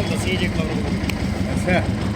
ਗੱਲ ਦੱਸੀ ਜੇ ਕਵਰ ਅੱਛਾ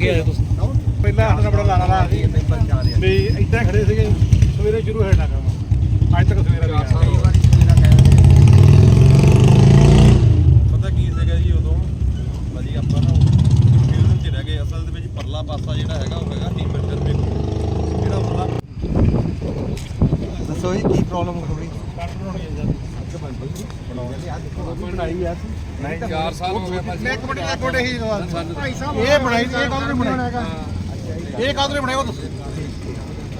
ਅੱਗੇ ਆਏ ਤੁਸੀਂ? ਪਹਿਲਾਂ ਸਾਡਾ ਬੜਾ ਲਾਣਾ ਲਾ ਸੀ ਵੀ ਇਦਾਂ ਖੜੇ ਸੀਗੇ। ਸਵੇਰੇ ਸ਼ੁਰੂ ਹੋਣਾ ਕੰਮ। ਅੱਜ ਤੱਕ ਸਵੇਰਾ ਨਹੀਂ ਆਇਆ ਪਤਾ ਕੀ ਸੀਗਾ ਜੀ ਉਦੋਂ ਭਾਜੀ ਆਪਾਂ ਨਾ ਕੰਫਿਊਜ਼ਨ 'ਚ ਰਹਿ ਗਏ ਅਸਲ ਦੇ ਵਿੱਚ ਪਰਲਾ ਪਾਸਾ ਜਿਹੜਾ ਹੈਗਾ ਉਹ ਹੈਗਾ ਹੀਮਰਜਨ ਦੇ ਜਿਹੜਾ ਉਹਦਾ ਦੱਸੋ ਜੀ ਕੀ ਪ੍ਰੋਬਲਮ ਹੋ ਗਈ ਨਹੀਂ 4 ਸਾਲ ਹੋ ਗਏ ਭਾਜੀ। ਇੱਕ ਮਿੰਟ ਇੱਕ ਮਿੰਟ ਹੀ ਭਾਈ ਸਾਹਿਬ ਇਹ ਬਣਾਈ ਇਹ ਕਦੋਂ ਨੇ ਬਣਾਇਆ ਇਹ ਕਦੋਂ ਨੇ ਬਣਾਇਆ ਉਹ ਦੱਸੋ।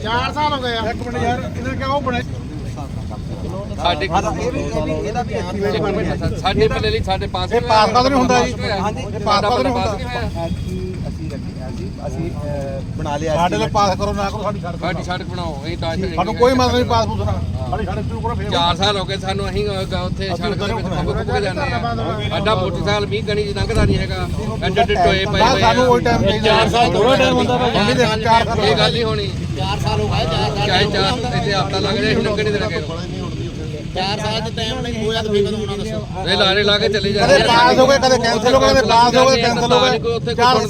4 ਸਾਲ ਹੋ ਗਏ ਆ। ਇੱਕ ਮਿੰਟ ਯਾਰ ਇਹਨਾਂ ਕਿਹਾ ਉਹ ਬਣਾਈ। ਸਾਡੇ ਇਹ ਵੀ ਇਹ ਵੀ ਇਹਦਾ ਵੀ ਐਸਟੀਮੇਟ ਸਾਡੇ ਪੱਲੇ ਲਈ ਸਾਡੇ ਪਾਸ ਇਹ ਪਾਸ ਕਦੋਂ ਨਹੀਂ ਹੁੰਦਾ ਜੀ। ਹਾਂਜੀ ਇਹ ਪਾਸ ਕਦੋਂ ਨਹੀਂ ਹੁੰਦਾ। ਅਸੀਂ ਬਣਾ ਲਿਆ ਸਾਡੇ ਲਈ। ਪਾਸ ਕਰੋ ਨਾ ਕਰੋ ਸਾਡੀ ਸੜਕ ਸਾਡੀ ਸੜਕ ਬਣਾਓ ਅਸੀਂ ਤਾਂ ਸਾਨੂੰ ਕੋਈ ਮਤਲਬ ਨਹੀਂ ਪਾਸ ਪੂਸ ਨਾਲ ਸਾਡੀ ਸੜਕ ਸ਼ੁਰੂ ਕਰੋ ਫੇਰ 4 ਸਾਲ ਹੋ ਗਏ ਸਾਨੂੰ ਅਸੀਂ ਗ- ਉੱਥੇ ਸੜਕ ਦੇ ਵਿੱਚ ਫੁੱਕ ਫੁੱਕ ਜਾਂਦੇ ਆ ਅੱਡਾ ਮੋਟਰਸਾਈਕਲ 20 ਗਣੀ ਚ ਲੰਘਦਾ ਨਹੀਂ ਹੈਗਾ। ਐਡੇ ਐਡੇ ਟੋਏ ਪਏ ਹੋਏ ਸਾਨੂੰ ਆ ਉਹ ਟਾਈਮ ਚਾਹੀਦਾ। 4 ਸਾਲ ਥੋੜਾ ਟਾਈਮ ਹੁੰਦਾ ਭਾਈ। ਜੀ 4 ਸਾਲ ਇਹ ਗੱਲ ਨਹੀਂ ਹੋਣੀ। 4 ਸਾਲ ਹੋ ਗਏ 4 ਸਾਲ ਚਾਹੇ ਚਾਰ ਇੱਥੇ ਹਫਤਾ ਲੱਗ ਜਾਏ ਅਸੀਂ ਲੰਘਣੇ ਦੇ ਲੱਗੇ ਇਹ ਲਾਰੇ ਲਾ ਕੇ ਚੱਲੀ ਕਦੇ ਜਾਂਦੇ ਪਾਸ ਹੋ ਗਏ ਕਦੇ ਕੈਂਸਲ ਹੋ ਗਏ ਕਦੇ ਪਾਸ ਹੋ ਗਏ ਕੈਂਸਲ ਹੋ ਗਏ। ਚਾਰ ਕੋਈ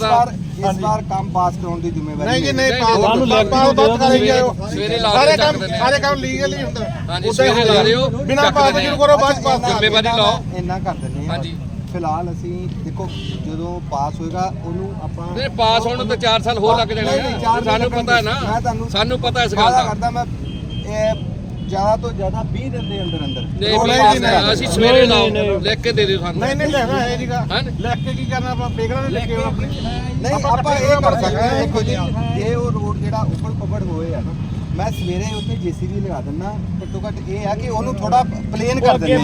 ਇਸ ਵਾਰ ਕੰਮ ਪਾਸ ਕਰਾਉਣ ਦੀ ਜ਼ਿੰਮੇਵਾਰੀ ਨਹੀਂ ਜੀ। ਨਹੀਂ ਪਾਸ ਪਾਸ ਪਾਸ ਬਾਤ ਕਰਾਈ ਜਾਓ ਸਵੇਰੇ ਲਾ ਸਾਰੇ ਕੰਮ। ਸਾਰੇ ਕੰਮ ਲੀਗਲ ਹੀ ਹੁੰਦੇ ਹਾਂਜੀ, ਸਵੇਰੇ ਲਾ ਦਿਓ, ਬਿਨਾਂ ਪਾਸ ਆ। ਕਰੋ ਬਾਅਦ ਪਾਸ ਜ਼ਿੰਮੇਵਾਰੀ ਲਓ। ਇੰਨਾ ਕਰ ਦਿੰਦੇ ਹਾਂ ਹਾਂਜੀ। ਫਿਲਹਾਲ ਅਸੀਂ ਦੇਖੋ ਜਦੋਂ ਪਾਸ ਹੋਏਗਾ ਉਹਨੂੰ ਆਪਾਂ ਨਹੀਂ ਪਾਸ ਹੋਣ ਨੂੰ ਤਾਂ 4 ਸਾਲ ਹੋਰ ਲੱਗ ਜਾਣੇ ਸਾਨੂੰ ਪਤਾ ਹੈ ਨਾ ਸਾਨੂੰ ਪਤਾ ਇਸ ਗੱਲ ਦਾ ਕਰਦਾ ਮੈਂ ਇਹ ਜ਼ਿਆਦਾ ਤੋਂ ਜ਼ਿਆਦਾ 20 ਦਿਨ ਦੇ ਅੰਦਰ ਅੰਦਰ। ਨਹੀਂ ਨਹੀਂ, ਅਸੀਂ ਸਵੇਰੇ ਲਾਓ ਲਿਖ ਕੇ ਦੇ ਦਿਓ ਸਾਨੂੰ। ਨਹੀਂ ਨਹੀਂ ਲੈਣਾ ਹੈ ਜੀਗਾ। ਲਿਖ ਕੇ ਕੀ ਕਰਨਾ ਆਪਾਂ ਬੇਗੜਾ ਨੇ ਲਿਖੇ ਆਪਣੀ ਨਹੀਂ ਆਪਾਂ ਇਹ ਕਰ ਸਕਦੇ ਹਾਂ ਦੇਖੋ ਜੀ ਜੇ ਉਹ ਰੋਡ ਜਿਹੜਾ ਉੱਪਰ ਕਵਰਡ ਹੋਏ ਆ ਨਾ ਮੈਂ ਸਵੇਰੇ ਉੱਥੇ ਜੀਸੀਬੀ ਲਗਾ ਦਿੰਦਾ ਘੱਟੋ ਘੱਟ ਇਹ ਆ ਕਿ ਉਹਨੂੰ ਥੋੜਾ ਪਲੇਨ ਕਰ ਦਿੰਦੇ ਆ।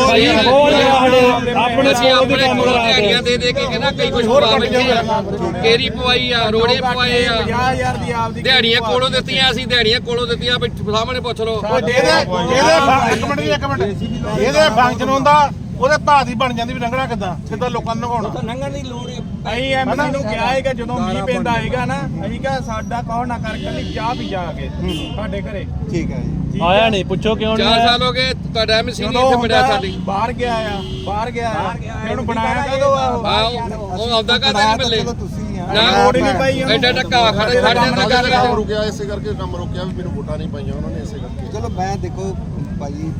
ਭਾਈ, ਅਸੀਂ ਆਪਣੇ ਕੋਲ ਦਿਹਾੜੀਆਂ ਦੇ ਦੇ ਕੇ ਕਹਿੰਦਾ ਕਈ ਕੁਝ ਪਵਾ ਬੈਠੇ ਆ। ਕੇਰੀ ਪਵਾਈ ਆ ਰੋੜੇ ਪਵਾਏ ਆ। 50000 ਦੀ ਆਪਦੀ ਦਿਹਾੜੀਆਂ ਕੋਲੋਂ ਦਿੱਤੀਆਂ ਅਸੀਂ ਦਿਹਾੜੀਆਂ ਕੋਲੋਂ ਦਿੱਤੀਆਂ ਸਾਹਮਣੇ ਪੁੱਛ ਲਓ। ਜਿਹਦੇ ਫੰ- ਇੱਕ ਮਿੰਟ ਜੀ ਇੱਕ ਮਿੰਟ। ਇਹਦੇ ਫੰਕਸ਼ਨ ਹੁੰਦਾ ਉਹਦੇ ਭਾਅ ਦੀ ਬਣ ਜਾਂਦੀ ਵੀ ਲੰਘਣਾ ਕਿੱਦਾਂ? ਕਿੱਦਾਂ ਲੋਕਾਂ ਨੂੰ ਨਗਾਉਣਾ ਲੰਘਣ ਦੀ ਲੋੜ ਅਸੀਂ ਐਮਸੀ ਨੂੰ ਕਿਹਾ ਹੈਗਾ ਜਦੋਂ ਮੀਂਹ ਪੈਂਦਾ ਆਏਗਾ ਨਾ ਅਸੀਂ ਕਿਹਾ ਸਾਡਾ ਕਹੋ ਨਾ ਕਰ ਕੱਲੀ ਚਾਹ ਪੀ ਜਾ ਕੇ ਸਾਡੇ ਘਰੇ। ਠੀਕ ਹੈ ਜੀ। ਆਇਆ ਨਹੀਂ ਪੁੱਛੋ ਕਿਉਂ ਨਹੀਂ 4 ਆਇਆ? ਸਾਲ ਹੋ ਗਏ ਤੁਹਾਡਾ ਐਮਸੀ ਨਹੀਂ ਇੱਥੇ ਮਿਲਿਆ ਹੁੰਦਾ, ਸਾਡੀ। ਬਾਹਰ ਗਿਆ ਆ ਬਾਹਰ ਗਿਆ ਆ। ਉਹਨੂੰ ਬਣਾਇਆ ਕਦੋਂ ਆ ਉਹ? ਹਾਂ ਆਉਂਦਾ ਕਾਹਦਾ ਨਹੀਂ ਮਿਲੇ ਚਲੋ ਤੁਸੀਂ ਆ। ਨਾ ਹੀ ਨਹੀਂ ਪਈ। ਐਡਾ ਟੱਕਾ ਖੜ ਖੜ ਜਾਂਦਾ ਕੰਮ ਗੱਲ ਰੁਕਿਆ ਇਸੇ ਕਰਕੇ ਕੰਮ ਰੁਕਿਆ ਵੀ ਮੈਨੂੰ ਵੋਟਾਂ ਨਹੀਂ ਪਾਈਆਂ ਉਹਨਾਂ ਨੇ ਇਸੇ ਕਰਕੇ। ਚਲੋ ਮੈਂ ਦੇਖੋ ਤੁਸੀਂ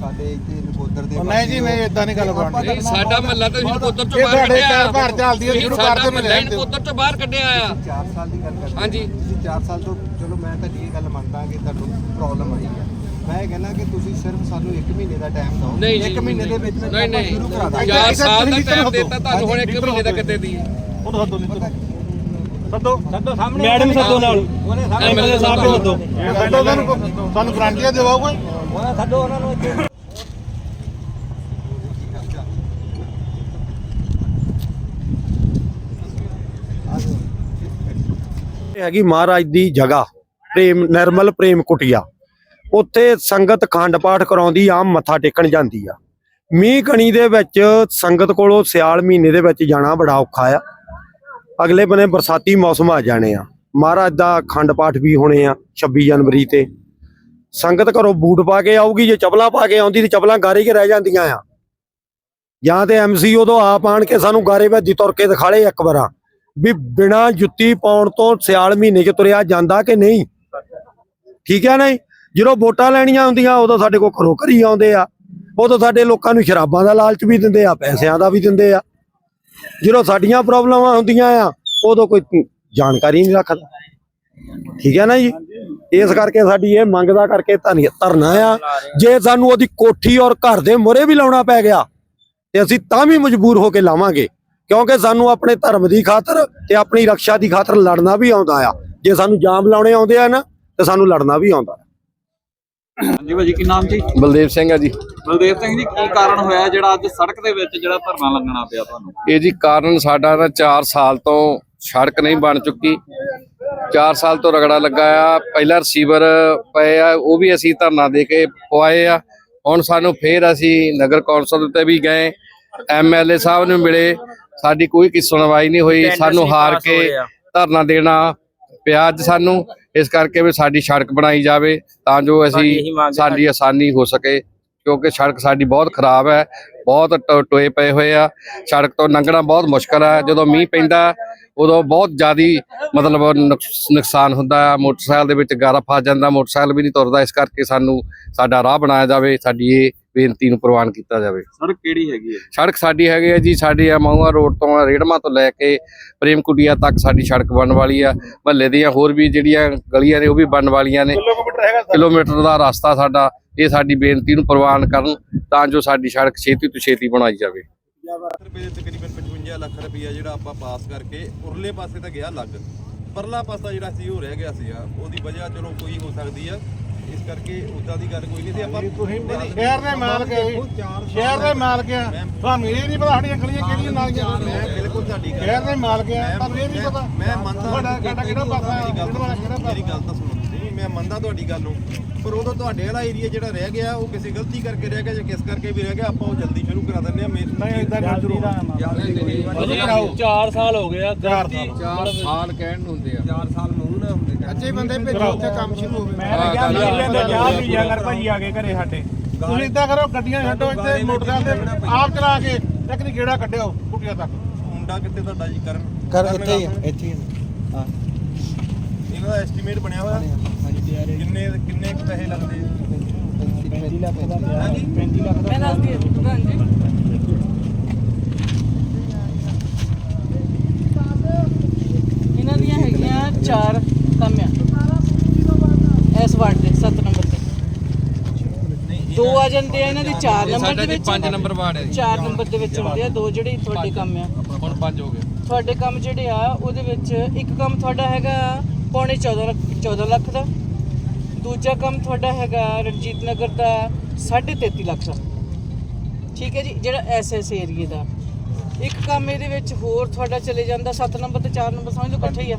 ਸਾਡੇ ਇੱਥੇ ਨਕੋਦਰ ਦੇ ਨਹੀਂ ਜੀ, ਨਹੀਂ, ਏਦਾਂ ਨਹੀਂ ਗੱਲ ਬਣਨੀ। ਨਹੀਂ ਸਾਡਾ ਮਹੱਲਾ ਤਾਂ ਨਕੋਦਰ ਚੋਂ ਇਹ ਬਾਹਰ ਤੁਹਾਡੇ ਕੱਢਿਆ ਘਰ ਘਰ ਚੱਲਦੀ ਹੈ, ਤੁਸੀਂ ਸ਼ੁਰੂ ਸਾਡਾ ਕਰਦੇ ਮਹੱਲਾ ਹੀ ਨਕੋਦਰ ਚੋਂ ਬਾਹਰ ਕੱਢਿਆ ਆ। 4 ਸਾਲ ਦੀ ਗੱਲ ਕਰਦੇ ਹਾਂਜੀ। ਤੁਸੀਂ 4 ਸਾਲ ਤੋਂ ਚਲੋ ਮੈਂ ਤੁਹਾਡੀ ਇਹ ਗੱਲ ਮੰਨਦਾ ਕਿ ਤੁਹਾਨੂੰ ਪ੍ਰੋਬਲਮ ਆਈ ਹੈ ਮੈਂ ਇਹ ਕਹਿੰਦਾ ਕਿ ਤੁਸੀਂ ਸਿਰਫ ਸਾਨੂੰ 1 ਮਹੀਨੇ ਦਾ ਟਾਈਮ ਦਿਓ। ਨਹੀਂ ਜੀ, 1 ਮਹੀਨੇ ਦੇ ਵਿੱਚ ਵਿੱਚ ਨਹੀਂ ਆਪਾਂ ਨਹੀਂ। ਸ਼ੁਰੂ ਕਰਾ ਦਾਂਗੇ। ਚਾਰ ਇੱਧਰ- ਸਾਲ ਦਾ ਇੱਧਰ ਟਾਈਮ ਹੱਥੋਂ। ਦਿੱਤਾ ਤੁਹਾਨੂੰ ਹੁਣ ਇੱਕ ਇੱਧਰ ਮਹੀਨੇ ਦਾ ਹੱਥੋਂ। ਕਿਤੇ ਦੀ? ਉਹ ਤਾਂ ਸੱਦੋ ਨਹੀਂ ਸੱਦੋ ਸੱਦੋ ਸਾਹਮਣੇ ਮੈਡਮ ਸੱਦੋ ਨਾਲ। ਐਮਐਲਏ ਸਾਹਿਬ ਨੂੰ ਸੱਦੋ। ਸੱਦੋ। ਤੁਹਾਨੂੰ ਤੁਹਾਨੂੰ ਗਰੰਟੀਆਂ ਦਿਵਾਓ ਕੋਈ। ਸੱਦੋ ਉਹਨਾਂ ਨੂੰ ਇੱਥੇ ਹੈਗੀ ਮਹਾਰਾਜ ਦੀ ਜਗ੍ਹਾ, ਪ੍ਰੇਮ, ਨਿਰਮਲ ਪ੍ਰੇਮ ਕੁਟਿਆ। ਉੱਥੇ ਸੰਗਤ ਖੰਡ ਪਾਠ ਕਰਾਉਂਦੀ, ਆਮ ਮੱਥਾ ਟੇਕਣ ਜਾਂਦੀ ਆ। ਮੀਂਹ ਕਣੀ ਦੇ ਵਿੱਚ ਸੰਗਤ ਕੋਲੋਂ ਸਿਆਲ ਮਹੀਨੇ ਦੇ ਵਿੱਚ ਜਾਣਾ ਬੜਾ ਔਖਾ ਆ। ਅਗਲੇ ਬੰਨੇ ਬਰਸਾਤੀ ਮੌਸਮ ਆ ਜਾਣੇ ਆ। ਮਹਾਰਾਜ ਦਾ ਖੰਡ ਪਾਠ ਵੀ ਹੋਣੇ ਆ 26 ਜਨਵਰੀ ਤੇ। ਸੰਗਤ ਘਰੋਂ ਬੂਟ ਪਾ ਕੇ ਆਊਗੀ, ਜੇ ਚਪਲਾਂ ਪਾ ਕੇ ਆਉਂਦੀ ਤੇ ਚਪਲਾਂ ਗਾਰੇ ਕੇ ਰਹਿ ਜਾਂਦੀਆਂ ਆ। ਜਾਂ ਤੇ ਐਮਸੀ ਉਦੋਂ ਆਪ ਆਣ ਕੇ ਸਾਨੂੰ ਗਾਰੇ ਵਿੱਚ ਤੁਰ ਕੇ ਦਿਖਾਲੇ ਇੱਕ ਵਾਰਾਂ। ਵੀ ਬਿਨਾ ਜੁੱਤੀ ਪਾਉਣ ਤੋਂ ਸਿਆਲ ਮਹੀਨੇ 'ਚ ਤੁਰਿਆ ਜਾਂਦਾ ਕਿ ਨਹੀਂ? ਠੀਕ ਹੈ ਨਹੀਂ? ਜਦੋਂ ਵੋਟਾਂ ਲੈਣੀਆਂ ਹੁੰਦੀਆਂ, ਉਦੋਂ ਸਾਡੇ ਕੋਲ ਘਰੋਂ ਘਰੀ ਆਉਂਦੇ ਆ। ਉਦੋਂ ਸਾਡੇ ਲੋਕਾਂ ਨੂੰ ਸ਼ਰਾਬਾਂ ਦਾ ਲਾਲਚ ਵੀ ਦਿੰਦੇ ਆ, ਪੈਸਿਆਂ ਦਾ ਵੀ ਦਿੰਦੇ ਆ। ਜਦੋਂ ਸਾਡੀਆਂ ਪ੍ਰੋਬਲਮਾਂ ਹੁੰਦੀਆਂ ਆ, ਉਦੋਂ ਕੋਈ ਜਾਣਕਾਰੀ ਨਹੀਂ ਰੱਖਦਾ। ਠੀਕ ਹੈ ਨਾ ਜੀ? ਇਸ ਕਰਕੇ ਸਾਡੀ ਇਹ ਮੰਗ ਦਾ ਕਰਕੇ ਧਨੀ- ਧਰਨਾ ਆ। ਜੇ ਸਾਨੂੰ ਉਹਦੀ ਕੋਠੀ ਔਰ ਘਰ ਦੇ ਮੋਰੇ ਵੀ ਲਾਉਣਾ ਪੈ ਗਿਆ, ਤੇ ਅਸੀਂ ਤਾਂ ਵੀ ਮਜਬੂਰ ਹੋ ਕੇ ਲਾਵਾਂਗੇ। ਕਿਉਂਕਿ ਸਾਨੂੰ ਆਪਣੇ ਧਰਮ ਦੀ ਖਾਤਰ ਤੇ ਆਪਣੀ ਰੱਖਿਆ ਦੀ ਖਾਤਰ ਲੜਨਾ ਵੀ ਆਉਂਦਾ ਆ। ਜੇ ਸਾਨੂੰ ਜਾਮ ਲਾਉਣੇ ਆਉਂਦੇ ਆ ਨਾ ਤੇ ਸਾਨੂੰ ਲੜਨਾ ਵੀ ਆਉਂਦਾ। ਹਾਂਜੀ ਭਾਜੀ ਕੀ ਨਾਮ ਜੀ? ਬਲਦੇਵ ਸਿੰਘ ਆ ਜੀ। ਬਲਦੇਵ ਸਿੰਘ ਜੀ ਕੀ ਕਾਰਨ ਹੋਇਆ ਜਿਹੜਾ ਅੱਜ ਸੜਕ ਦੇ ਵਿੱਚ ਜਿਹੜਾ ਧਰਨਾ ਲੱਗਣਾ ਪਿਆ ਤੁਹਾਨੂੰ? ਇਹ ਜੀ ਕਾਰਨ ਸਾਡਾ ਨਾ 4 ਸਾਲ ਤੋਂ ਸੜਕ ਨਹੀਂ ਬਣ ਚੁੱਕੀ। 4 ਸਾਲ ਤੋਂ ਰਗੜਾ ਲੱਗਾ ਆ। ਪਹਿਲਾ ਰਿਸੀਵਰ ਪਏ ਆ ਉਹ ਵੀ ਅਸੀਂ ਧਰਨਾ ਦੇ ਕੇ ਪਵਾਏ ਆ। ਹੁਣ ਸਾਨੂੰ ਫੇਰ ਅਸੀਂ ਨਗਰ ਕੌਂਸਲ ਤੇ ਵੀ ਗਏ। ਐਮਐਲਏ ਸਾਹਿਬ ਨੂੰ ਮਿਲੇ। ਸਾਡੀ ਕੋਈ ਕੀ ਸੁਣਵਾਈ ਨਹੀਂ ਹੋਈ ਸਾਨੂੰ ਹਾਰ ਕੇ ਧਰਨਾ ਦੇਣਾ ਪਿਆ ਅੱਜ ਸਾਨੂੰ ਇਸ ਕਰਕੇ ਵੀ ਸਾਡੀ ਸੜਕ ਬਣਾਈ ਜਾਵੇ ਤਾਂ ਜੋ ਅਸੀਂ ਸਾਡੀ ਆਸਾਨੀ ਹੋ ਸਕੇ ਕਿਉਂਕਿ ਸੜਕ ਸਾਡੀ ਬਹੁਤ ਖਰਾਬ ਹੈ ਬਹੁਤ ਟੋਏ ਪਏ ਹੋਏ ਆ ਸੜਕ ਤੋਂ ਲੰਘਣਾ ਬਹੁਤ ਮੁਸ਼ਕਲ ਹੈ ਜਦੋਂ ਮੀਂਹ ਪੈਂਦਾ ਉਦੋਂ ਬਹੁਤ ਜ਼ਿਆਦੀ ਮਤਲਬ ਨੁਕਸ- ਨੁਕਸਾਨ ਹੁੰਦਾ ਹੈ ਮੋਟਰਸਾਈਕਲ ਦੇ ਵਿੱਚ ਗਾਰਾ ਫਸ ਜਾਂਦਾ ਮੋਟਰਸਾਈਕਲ ਵੀ ਨਹੀਂ ਤੁਰਦਾ ਇਸ ਕਰਕੇ ਸਾਨੂੰ ਸਾਡਾ ਰਾਹ ਬਣਾਇਆ ਜਾਵੇ ਸਾਡੀ ਇਹ ਬੇਨਤੀ ਨੂੰ ਪ੍ਰਵਾਨ ਕੀਤਾ ਜਾਵੇ। ਸੜਕ ਕਿਹੜੀ ਹੈਗੀ ਹੈ? ਸੜਕ ਸਾਡੀ ਹੈਗੀ ਹੈ ਜੀ ਸਾਡੀ ਆ ਮਹੂਆ ਰੋਡ ਤੋਂ ਰੇੜਮਾ ਤੋਂ ਲੈ ਕੇ ਪ੍ਰੇਮ ਕੁਟੀਆ ਤੱਕ ਸਾਡੀ ਸੜਕ ਬਣਨ ਵਾਲੀ ਆ। ਮਹੱਲੇ ਦੀਆਂ ਹੋਰ ਵੀ ਜਿਹੜੀਆਂ ਗਲੀਆਂ ਨੇ ਉਹ ਵੀ ਬਣਨ ਵਾਲੀਆਂ ਨੇ। ਕਿਲੋਮੀਟਰ ਹੈਗਾ ਕਿਲੋਮੀਟਰ ਦਾ ਰਸਤਾ ਸਾਡਾ ਇਹ ਸਾਡੀ ਬੇਨਤੀ ਨੂੰ ਪ੍ਰਵਾਨ ਕਰਨ ਤਾਂ ਜੋ ਸਾਡੀ ਸੜਕ ਛੇਤੀ ਤੋਂ ਛੇਤੀ ਬਣਾਈ ਜਾਵੇ। ਰੁਪਏ ਦੇ ਤਕਰੀਬਨ 55 ਲੱਖ ਰੁਪਈਆ ਜਿਹੜਾ ਆਪਾਂ ਪਾਸ ਕਰਕੇ ਉਰਲੇ ਪਾਸੇ ਤਾਂ ਗਿਆ ਲੱਗ ਪਰਲਾ ਪਾਸਾ ਜਿਹੜਾ ਸੀ ਉਹ ਰਹਿ ਗਿਆ ਸੀਗਾ। ਉਹਦੀ ਵਜ੍ਹਾ ਚਲੋ ਕੋਈ ਹੋ ਸਕਦੀ ਆ। ਇਸ ਕਰਕੇ ਉਦਾਂ ਦੀ ਗੱਲ ਕੋਈ ਨਹੀਂ ਸੀ ਆਪਾਂ ਤੁਸੀਂ ਸ਼ਹਿਰ ਦੇ ਮਾਲਕ ਹੈ ਸ਼ਹਿਰ ਦੇ ਮਾਲਕ ਆ। ਤੁਹਾਨੂੰ ਇਹ ਨਹੀਂ ਪਤਾ ਸਾਡੀਆਂ ਗਲੀਆਂ ਕਿਹੜੀਆਂ ਨਾਲੀਆਂ ਮੈਂ ਬਿਲਕੁਲ ਤੁਹਾਡੀ ਗੱਲ ਸ਼ਹਿਰ ਦੇ ਮਾਲਕ ਆ। ਤੁਹਾਨੂੰ ਇਹ ਨਹੀਂ ਪਤਾ। ਮੈਂ ਮੰਨਦਾ ਤੁਹਾਡਾ ਕਿਹੜਾ ਪਾਸਾ ਹੈ ਮੇਰੀ ਗੱਲ ਤਾਂ- ਮੇਰੀ ਗੱਲ ਤਾਂ ਸੁਣੋ ਤੁਸੀਂ। ਮੈਂ ਮੰਨਦਾ ਤੁਹਾਡੀ ਗੱਲ ਨੂੰ ਪਰ ਉਦੋਂ ਤੁਹਾਡੇ ਵਾਲਾ ਏਰੀਆ ਜਿਹੜਾ ਰਹਿ ਗਿਆ ਉਹ ਕਿਸੇ ਗਲਤੀ ਕਰਕੇ ਰਹਿ ਗਿਆ ਜਾਂ ਕਿਸ ਕਰਕੇ ਵੀ ਰਹਿ ਗਿਆ ਆਪਾਂ ਉਹ ਜਲਦੀ ਸ਼ੁਰੂ ਕਰਾ ਦਿੰਦੇ ਆ ਨਹੀਂ ਇਦਾਂ ਨਹੀਂ ਜ਼ਰੂਰ। 4 ਸਾਲ ਹੋ ਗਏ ਆ ਚਾਰ ਸਾਲ। ਸਾਲ ਕਹਿਣ ਨੂੰ ਹੁੰਦੇ ਆ। ਅੱਛੇ ਬੰਦੇ ਭੇਜੋ ਉੱਥੇ ਕੰਮ ਸ਼ੁਰੂ ਹੋਵੇ। ਮੈਂ ਕਿਹਾ ਮੇਲੇ ਦੇ ਚਾਹ ਪੀ ਜਾ ਕਰ ਭਾਜੀ ਆ ਕੇ ਘਰੇ ਸਾਡੇ। ਤੁਸੀਂ ਇਦਾਂ ਕਰੋ ਗੱਡੀਆਂ ਛੱਡੋ ਇੱਥੇ ਮੋਟਰਸਾਈਕਲ ਤੇ ਆਪ ਚਲਾ ਕੇ ਇੱਕ ਨਹੀਂ ਗੇੜਾ ਕੱਢਿਓ ਕੁਟੀਆਂ ਤੱਕ। ਮੁੰਡਾ ਕਿੱਥੇ ਤੁਹਾਡਾ ਜੀ ਕਰਨ? ਕਰ ਇੱਥੇ ਹੀ? ਇੱਥੇ ਹੀ। ਹਾਂ। ਇਹਨਾਂ ਦਾ ਐਸਟੀਮੇਟ ਬਣਿਆ ਹੋਇਆ? ਕਿੰਨੇ ਕਿੰਨੇ ਕੁ ਪੈਸੇ ਲੱਗਦੇ ਆ? 35 ਲੱਖ ਦਾ ਹਾਂਜੀ। ਮੈਂ ਦੱਸਦੀ ਹਾਂ ਪ੍ਰਧਾਨ ਜੀ ਇਹਨਾਂ ਦੀਆਂ ਹੈਗੀਆਂ ਚਾਰ ਕੰਮ ਆ। ਇਸ ਵਾਰਡ ਦੇ 7 ਨੰਬਰ ਤੇ। ਦੋ ਆ ਜਾਂਦੇ ਆ ਇਹਨਾਂ ਦੇ 4 ਨੰਬਰ ਦੇ ਵਿੱਚ 5 ਨੰਬਰ ਵਾਰਡ ਹੈ 4 ਨੰਬਰ ਦੇ ਵਿੱਚ ਆਉਂਦੇ ਆ ਦੋ ਜਿਹੜੇ ਤੁਹਾਡੇ ਕੰਮ ਆ। ਹੁਣ 5 ਹੋ ਗਏ। ਤੁਹਾਡੇ ਕੰਮ ਜਿਹੜੇ ਆ ਉਹਦੇ ਵਿੱਚ ਇੱਕ ਕੰਮ ਤੁਹਾਡਾ ਹੈਗਾ ਪੌਣੇ 14 ਲੱਖ 14 ਲੱਖ ਦਾ। ਦੂਜਾ ਕੰਮ ਤੁਹਾਡਾ ਹੈਗਾ ਰਣਜੀਤ ਨਗਰ ਦਾ 33.5 ਲੱਖ ਦਾ। ਠੀਕ ਹੈ ਜੀ ਜਿਹੜਾ ਐਸਐਸ ਏਰੀਏ ਦਾ। ਇੱਕ ਕੰਮ ਇਹਦੇ ਵਿੱਚ ਹੋਰ ਤੁਹਾਡਾ ਚਲੇ ਜਾਂਦਾ 7 ਨੰਬਰ ਤੇ 4 ਨੰਬਰ ਸਮਝ ਲਓ ਇਕੱਠੇ ਹੀ ਆ।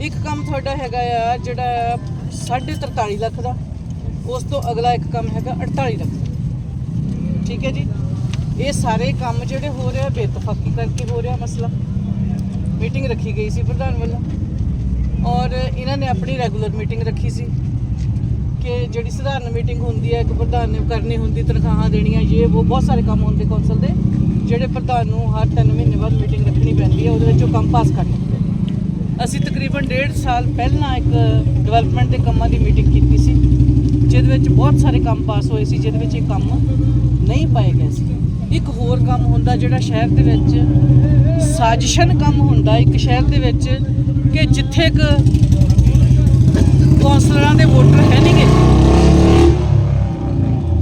ਇੱਕ ਕੰਮ ਤੁਹਾਡਾ ਹੈਗਾ ਆ ਜਿਹੜਾ 43 ਲੱਖ ਦਾ, ਉਸ ਤੋਂ ਅਗਲਾ ਇੱਕ ਕੰਮ ਹੈਗਾ 48 ਲੱਖ ਦਾ। ਠੀਕ ਹੈ ਜੀ? ਇਹ ਸਾਰੇ ਕੰਮ ਜਿਹੜੇ ਹੋ ਰਿਹਾ ਬੇਤਫਾਕੀ ਕਰਕੇ ਹੋ ਰਿਹਾ ਮਸਲਾ। ਮੀਟਿੰਗ ਰੱਖੀ ਗਈ ਸੀ ਪ੍ਰਧਾਨ ਵੱਲੋਂ। ਔਰ ਇਹਨਾਂ ਨੇ ਆਪਣੀ ਰੈਗੂਲਰ ਮੀਟਿੰਗ ਰੱਖੀ ਸੀ ਕਿ ਜਿਹੜੀ ਸਧਾਰਨ ਮੀਟਿੰਗ ਹੁੰਦੀ ਹੈ, ਇੱਕ ਪ੍ਰਧਾਨ ਨੇ ਕਰਨੀ ਹੁੰਦੀ, ਤਨਖਾਹਾਂ ਦੇਣੀਆਂ ਇਹ ਉਹ ਬਹੁਤ ਸਾਰੇ ਕੰਮ ਹੁੰਦੇ ਕੌਂਸਲ ਦੇ, ਜਿਹੜੇ ਪ੍ਰਧਾਨ ਨੂੰ ਹਰ 3 ਮਹੀਨੇ ਬਾਅਦ ਮੀਟਿੰਗ ਰੱਖਣੀ ਪੈਂਦੀ ਹੈ, ਉਹਦੇ ਵਿੱਚ ਉਹ ਕੰਮ ਪਾਸ ਕਰਨੇ ਹੁੰਦੇ ਅਸੀਂ ਤਕਰੀਬਨ 1.5 ਸਾਲ ਪਹਿਲਾਂ ਇੱਕ ਡਿਵੈਲਪਮੈਂਟ ਦੇ ਕੰਮਾਂ ਦੀ ਮੀਟਿੰਗ ਕੀਤੀ ਸੀ, ਜਿਹਦੇ ਵਿੱਚ ਬਹੁਤ ਸਾਰੇ ਕੰਮ ਪਾਸ ਹੋਏ ਸੀ, ਜਿਹਦੇ ਵਿੱਚ ਇਹ ਕੰਮ ਨਹੀਂ ਪਾਏ ਗਏ ਸੀ। ਇੱਕ ਹੋਰ ਕੰਮ ਹੁੰਦਾ ਜਿਹੜਾ ਸ਼ਹਿਰ ਦੇ ਵਿੱਚ ਸਾਜ਼ਿਸ਼ਨ ਕੰਮ ਹੁੰਦਾ, ਇੱਕ ਸ਼ਹਿਰ ਦੇ ਵਿੱਚ ਕਿ ਜਿੱਥੇ ਕ ਕੌਂਸਲਰਾਂ ਦੇ ਵੋਟਰ ਹੈ ਨਹੀਂਗੇ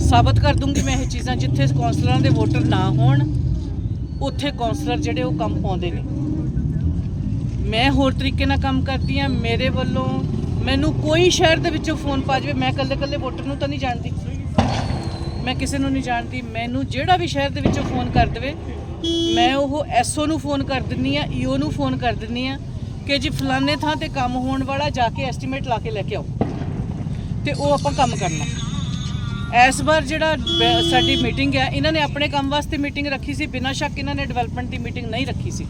ਸਾਬਤ ਕਰ ਦੂੰਗੀ ਮੈਂ ਇਹ ਚੀਜ਼ਾਂ, ਜਿੱਥੇ ਕੌਂਸਲਰਾਂ ਦੇ ਵੋਟਰ ਨਾ ਹੋਣ, ਉੱਥੇ ਕੌਂਸਲਰ ਜਿਹੜੇ ਉਹ ਕੰਮ ਪਾਉਂਦੇ ਨੇ। ਮੈਂ ਹੋਰ ਤਰੀਕੇ ਨਾਲ ਕੰਮ ਕਰਦੀ ਆ ਮੇਰੇ ਵੱਲੋਂ ਮੈਨੂੰ ਕੋਈ ਸ਼ਹਿਰ ਦੇ ਵਿੱਚੋਂ ਫੋਨ ਪਾ ਜਾਵੇ, ਮੈਂ ਕੱਲੇ ਕੱਲੇ ਵੋਟਰ ਨੂੰ ਤਾਂ ਨਹੀਂ ਜਾਣਦੀ। ਮੈਂ ਕਿਸੇ ਨੂੰ ਨਹੀਂ ਜਾਣਦੀ, ਮੈਨੂੰ ਜਿਹੜਾ ਵੀ ਸ਼ਹਿਰ ਦੇ ਵਿੱਚੋਂ ਫੋਨ ਕਰ ਦੇਵੇ, ਮੈਂ ਉਹ ਐਸਓ ਨੂੰ ਫੋਨ ਕਰ ਦਿੰਨੀ ਆ ਈਓ ਨੂੰ ਫੋਨ ਕਰ ਦਿੰਨੀ ਆ ਕਿ ਜੀ ਫਲਾਣੇ ਥਾਂ ਤੇ ਕੰਮ ਹੋਣ ਵਾਲਾ ਜਾ ਕੇ ਐਸਟੀਮੇਟ ਲਾ ਕੇ ਲੈ ਕੇ ਆਓ ਤੇ ਉਹ ਆਪਾਂ ਕੰਮ ਕਰਨਾ। ਇਸ ਵਾਰ ਜਿਹੜਾ ਸਾਡੀ ਮੀਟਿੰਗ ਹੈ ਇਹਨਾਂ ਨੇ ਆਪਣੇ ਕੰਮ ਵਾਸਤੇ ਮੀਟਿੰਗ ਰੱਖੀ ਸੀ, ਬਿਨਾਂ ਸ਼ੱਕ ਇਹਨਾਂ ਨੇ ਡਿਵੈਲਪਮੈਂਟ ਦੀ ਮੀਟਿੰਗ ਨਹੀਂ ਰੱਖੀ ਸੀ।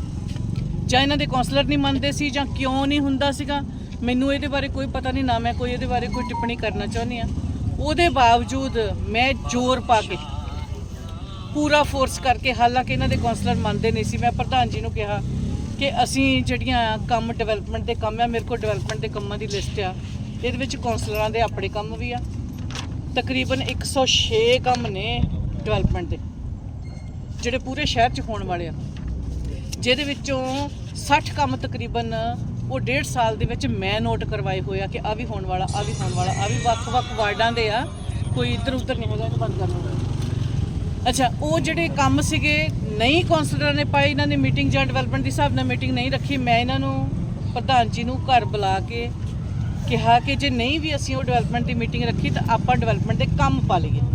ਜਾਂ ਇਹਨਾਂ ਦੇ ਕਾਉਂਸਲਰ ਨਹੀਂ ਮੰਨਦੇ ਸੀ ਜਾਂ ਕਿਉਂ ਨਹੀਂ ਹੁੰਦਾ ਸੀਗਾ, ਮੈਨੂੰ ਇਹਦੇ ਬਾਰੇ ਕੋਈ ਪਤਾ ਨਹੀਂ, ਨਾ ਮੈਂ ਕੋਈ ਇਹਦੇ ਬਾਰੇ ਕੋਈ ਟਿੱਪਣੀ ਕਰਨਾ ਚਾਹੁੰਦੀ ਆ ਉਹਦੇ ਬਾਵਜੂਦ ਮੈਂ ਜ਼ੋਰ ਪਾ ਕੇ ਪੂਰਾ ਫੋਰਸ ਕਰਕੇ, ਹਾਲਾਂਕਿ ਇਹਨਾਂ ਦੇ ਕਾਉਂਸਲਰ ਮੰਨਦੇ ਨਹੀਂ ਸੀ, ਮੈਂ ਪ੍ਰਧਾਨ ਜੀ ਨੂੰ ਕਿਹਾ ਕਿ ਅਸੀਂ ਜਿਹੜੀਆਂ ਕੰਮ ਡਿਵੈਲਪਮੈਂਟ ਦੇ ਕੰਮ ਆ, ਮੇਰੇ ਕੋਲ ਡਿਵੈਲਪਮੈਂਟ ਦੇ ਕੰਮਾਂ ਦੀ ਲਿਸਟ ਆ, ਇਹਦੇ ਵਿੱਚ ਕਾਉਂਸਲਰਾਂ ਦੇ ਆਪਣੇ ਕੰਮ ਵੀ ਆ। ਤਕਰੀਬਨ 106 ਕੰਮ ਨੇ ਡਿਵੈਲਪਮੈਂਟ ਦੇ, ਜਿਹੜੇ ਪੂਰੇ ਸ਼ਹਿਰ 'ਚ ਹੋਣ ਵਾਲੇ ਆ। ਜਿਹਦੇ ਵਿੱਚੋਂ 60 ਕੰਮ ਤਕਰੀਬਨ ਉਹ ਡੇਢ ਸਾਲ ਦੇ ਵਿੱਚ ਮੈਂ ਨੋਟ ਕਰਵਾਏ ਹੋਏ ਆ ਕਿ ਆ ਵੀ ਹੋਣ ਵਾਲਾ, ਆ ਵੀ ਹੋਣ ਵਾਲਾ, ਆ ਵੀ ਵੱਖ-ਵੱਖ ਵਾਰਡਾਂ ਦੇ ਆ, ਕੋਈ ਇੱਧਰ ਉੱਧਰ ਨਹੀਂ ਹੈਗਾ ਇਹਨੂੰ ਬੰਦ ਕਰ ਲਓ ਅੱਛਾ, ਉਹ ਜਿਹੜੇ ਕੰਮ ਸੀਗੇ, ਨਹੀਂ ਕਾਉਂਸਲਰਾਂ ਨੇ ਪਾਏ, ਇਹਨਾਂ ਨੇ ਮੀਟਿੰਗ ਜਾਂ ਡਿਵੈਲਪਮੈਂਟ ਦੀ ਹਿਸਾਬ ਨਾਲ ਮੀਟਿੰਗ ਨਹੀਂ ਰੱਖੀ, ਮੈਂ ਇਹਨਾਂ ਨੂੰ ਪ੍ਰਧਾਨ ਜੀ ਨੂੰ ਘਰ ਬੁਲਾ ਕੇ ਕਿਹਾ ਕਿ ਜੇ ਨਹੀਂ ਵੀ ਅਸੀਂ ਉਹ ਡਿਵੈਲਪਮੈਂਟ ਦੀ ਮੀਟਿੰਗ ਰੱਖੀ, ਤਾਂ ਆਪਾਂ ਡਿਵੈਲਪਮੈਂਟ ਦੇ ਕੰਮ ਪਾ ਲਈਏ।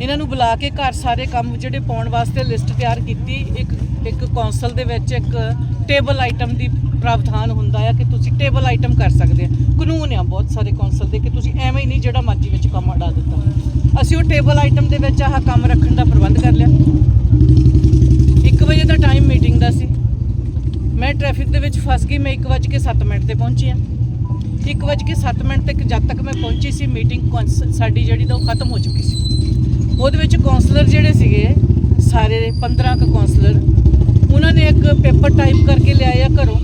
ਇਹਨਾਂ ਨੂੰ ਬੁਲਾ ਕੇ ਘਰ ਸਾਰੇ ਕੰਮ ਜਿਹੜੇ ਪਾਉਣ ਵਾਸਤੇ ਲਿਸਟ ਤਿਆਰ ਕੀਤੀ। ਇੱਕ ਇੱਕ ਕੌਂਸਲ ਦੇ ਵਿੱਚ ਇੱਕ ਟੇਬਲ ਆਈਟਮ ਦੀ ਪ੍ਰਾਵਧਾਨ ਹੁੰਦਾ ਆ ਕਿ ਤੁਸੀਂ ਟੇਬਲ ਆਈਟਮ ਕਰ ਸਕਦੇ ਆ। ਕਾਨੂੰਨ ਆ ਬਹੁਤ ਸਾਰੇ ਕੌਂਸਲ ਦੇ ਕਿ ਤੁਸੀਂ ਐਵੇਂ ਹੀ ਨਹੀਂ ਜਿਹੜਾ ਮਰਜ਼ੀ ਵਿੱਚ ਕੰਮ ਅੜਾ ਦਿੱਤਾ। ਅਸੀਂ ਉਹ ਟੇਬਲ ਆਈਟਮ ਦੇ ਵਿੱਚ ਆਹ ਕੰਮ ਰੱਖਣ ਦਾ ਪ੍ਰਬੰਧ ਕਰ ਲਿਆ। 1 ਵਜੇ ਦਾ ਟਾਈਮ ਮੀਟਿੰਗ ਦਾ ਸੀ। ਮੈਂ ਟ੍ਰੈਫਿਕ ਦੇ ਵਿੱਚ ਫਸ ਗਈ, ਮੈਂ 1:07 ਮਿੰਟ ਤੇ ਪਹੁੰਚੀ ਆ। 1:07 ਮਿੰਟ ਤੱਕ ਜਦ ਤੱਕ ਮੈਂ ਪਹੁੰਚੀ ਸੀ ਮੀਟਿੰਗ ਸਾਡੀ ਜਿਹੜੀ ਤਾਂ ਉਹ ਖਤਮ ਹੋ ਚੁੱਕੀ ਸੀ। ਉਹਦੇ ਵਿੱਚ ਕਾਉਂਸਲਰ ਜਿਹੜੇ ਸੀਗੇ, ਸਾਰੇ 15 ਕੁ ਕਾਉਂਸਲਰ ਉਹਨਾਂ ਨੇ ਇੱਕ ਪੇਪਰ ਟਾਈਪ ਕਰਕੇ ਲਿਆਏ ਆ ਘਰੋਂ,